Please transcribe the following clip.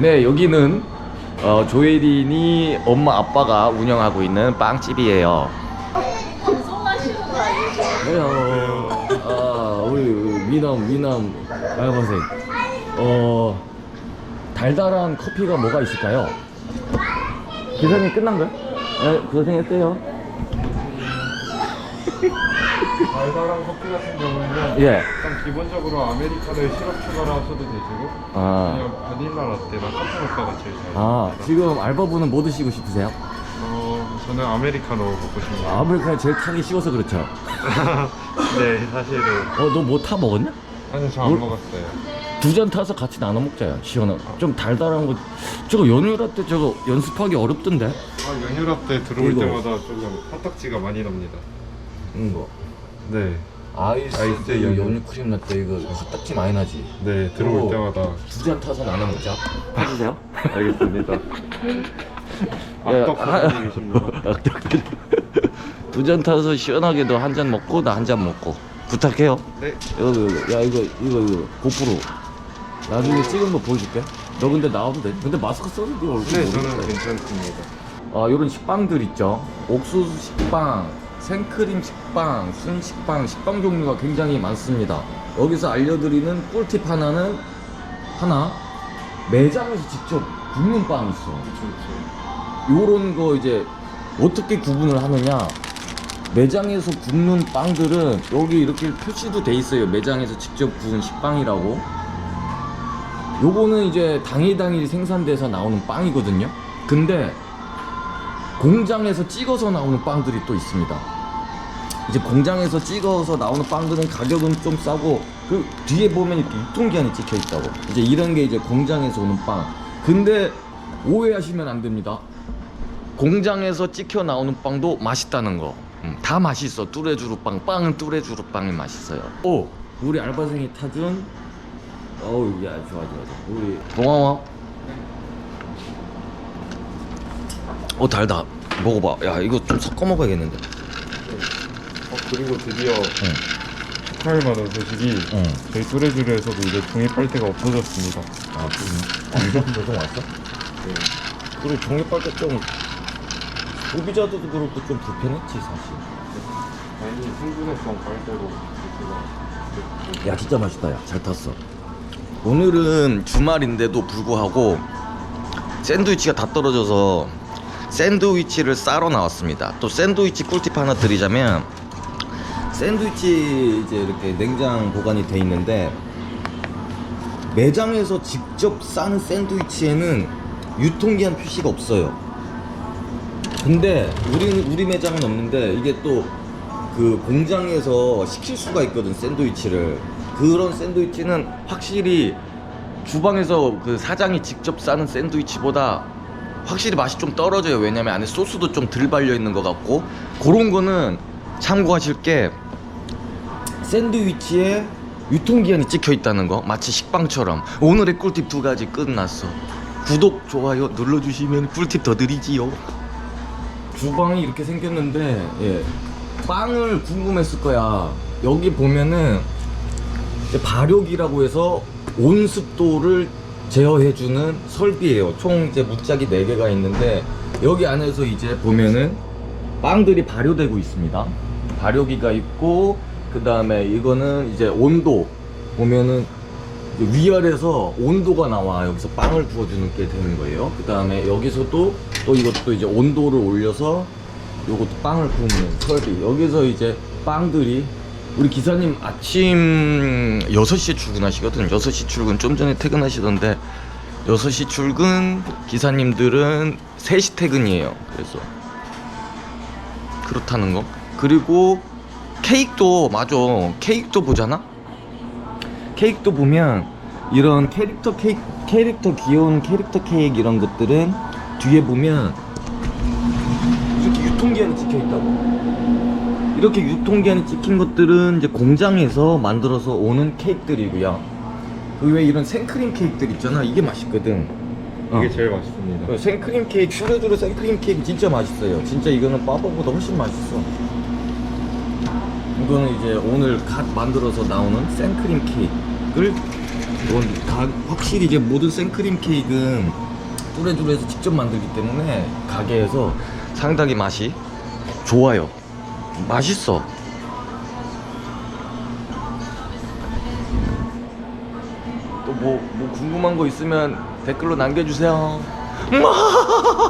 네, 여기는 어, 조혜린이 엄마 아빠가 운영하고 있는 빵집이에요. 왜요? 아, 우리 미남 미남 알바생. 어, 달달한 커피가 뭐가 있을까요? 계산이 끝난 거요? 네, 고생했대요. 달달한 커피 같은 경우는 예. 일단 기본적으로 아메리카노에 시럽 추가를 하셔도 되시고 아, 그냥 바닐라 라떼나 카페 모카가 제일 잘 아. 지금 알바분은 뭐 드시고 싶으세요? 어, 저는 아메리카노 먹고 싶네요. 아메리카노 제일 타기 쉬워서 그렇죠. 네, 사실은 어, 너 뭐 타 먹었냐? 아니 저 안 뭘? 먹었어요. 두 잔 타서 같이 나눠 먹자요. 시원한. 좀 달달한 거. 저거 연유라 때 저거 연습하기 어렵던데. 아, 연유라 때 들어올 이거. 때마다 조금 화딱지가 많이 납니다. 이거. 네, 아이스, 아이스 연유, 연유. 연유 크림 라떼 이거 화딱지 많이 나지. 네 들어올 오. 때마다 두 잔 타서 나눠 먹자. 해주세요. 알겠습니다. 예, 악덕 계십니다. 두잔 타서 시원하게도 한 잔 먹고 나 한 잔 먹고 부탁해요. 네, 이거, 이거, 야 이거 이거 이거 고프로. 나중에 찍은 거 보여줄게. 너 근데 나와도 돼? 근데 마스크 써도 네 얼굴 네 모르겠다. 저는 괜찮습니다. 어, 이런 식빵들 있죠. 옥수수 식빵, 생크림 식빵, 순식빵, 식빵 종류가 굉장히 많습니다. 여기서 알려드리는 꿀팁 하나는 하나 매장에서 직접 굽는 빵이 있어. 요런 거 이제 어떻게 구분을 하느냐? 매장에서 굽는 빵들은 여기 이렇게 표시도 돼 있어요. 매장에서 직접 구운 식빵이라고. 요거는 이제 당일 당일 생산돼서 나오는 빵이거든요. 근데 공장에서 찍어서 나오는 빵들이 또 있습니다. 이제 공장에서 찍어서 나오는 빵들은 가격은 좀 싸고 그 뒤에 보면 이렇게 유통기한이 찍혀 있다고. 이제 이런 게 이제 공장에서 오는 빵. 근데 오해하시면 안 됩니다. 공장에서 찍혀 나오는 빵도 맛있다는 거. 음, 다 맛있어. 뚜레쥬르 빵. 빵은 뚜레쥬르 빵이 맛있어요. 오, 우리 알바생이 타준. 어우, 야, 좋아, 좋아, 좋아. 우리 고마워. 어 달다. 먹어봐. 야 이거 좀 섞어 먹어야겠는데. 어, 그리고 드디어 응. 축하할 만한 소식이 응. 저희 뚜레쥬르에서도 이제 종이 빨대가 없어졌습니다. 아 그럼 아 이거 배송 왔어? 네. 그리고 종이 빨대 좀 소비자들도 그렇고 좀 불편했지 사실. 다행히 생분해성 빨대로 야 진짜 맛있다. 야잘 탔어. 오늘은 주말인데도 불구하고 샌드위치가 다 떨어져서 샌드위치를 싸러 나왔습니다. 또 샌드위치 꿀팁 하나 드리자면 샌드위치 이제 이렇게 냉장 보관이 돼 있는데 매장에서 직접 싸는 샌드위치에는 유통기한 표시가 없어요. 근데 우리 우리 매장은 없는데 이게 또 그 공장에서 시킬 수가 있거든 샌드위치를. 그런 샌드위치는 확실히 주방에서 그 사장이 직접 싸는 샌드위치보다 확실히 맛이 좀 떨어져요. 왜냐면 안에 소스도 좀 덜 발려 있는 것 같고. 그런 거는 참고하실 게 샌드위치에 유통기한이 찍혀 있다는 거. 마치 식빵처럼. 오늘의 꿀팁 두 가지 끝났어. 구독 좋아요 눌러주시면 꿀팁 더 드리지요. 주방이 이렇게 생겼는데 예. 빵을 궁금했을 거야. 여기 보면은 발효기라고 해서 온습도를 제어해주는 설비예요. 총 이제 무짝이 4개가 있는데 여기 안에서 이제 보면은 빵들이 발효되고 있습니다. 발효기가 있고 그 다음에 이거는 이제 온도 보면은 위아래서 온도가 나와. 여기서 빵을 구워주는 게 되는 거예요. 그 다음에 여기서도 또 이것도 이제 온도를 올려서 요것도 빵을 구우는 설비. 여기서 이제 빵들이 우리 기사님 아침 6시에 출근하시거든 6시 출근 좀 전에 퇴근하시던데 6시 출근 기사님들은 3시 퇴근이에요. 그래서 그렇다는 거. 그리고 케이크도 맞아. 케이크도 보잖아? 케이크도 보면 이런 캐릭터 케이크 캐릭터 귀여운 캐릭터 케이크 이런 것들은 뒤에 보면 이렇게 유통기한이 찍혀 있다고 이렇게 유통기한이 찍힌 것들은 이제 공장에서 만들어서 오는 케이크들이고요. 그 외에 이런 생크림 케이크들 있잖아. 이게 맛있거든. 이게 어. 제일 맛있습니다. 그 생크림 케이크, 뚜루뚜루 생크림 케이크 진짜 맛있어요. 진짜 이거는 빠보보다 훨씬 맛있어. 이거는 이제 오늘 갓 만들어서 나오는 생크림 케이크를 뭐 이건 가, 확실히 이제 모든 생크림 케이크는 뚜레뚜레에서 직접 만들기 때문에 가게에서 상당히 맛이 좋아요. 맛있어. 또뭐뭐 뭐 궁금한 거 있으면 댓글로 남겨주세요.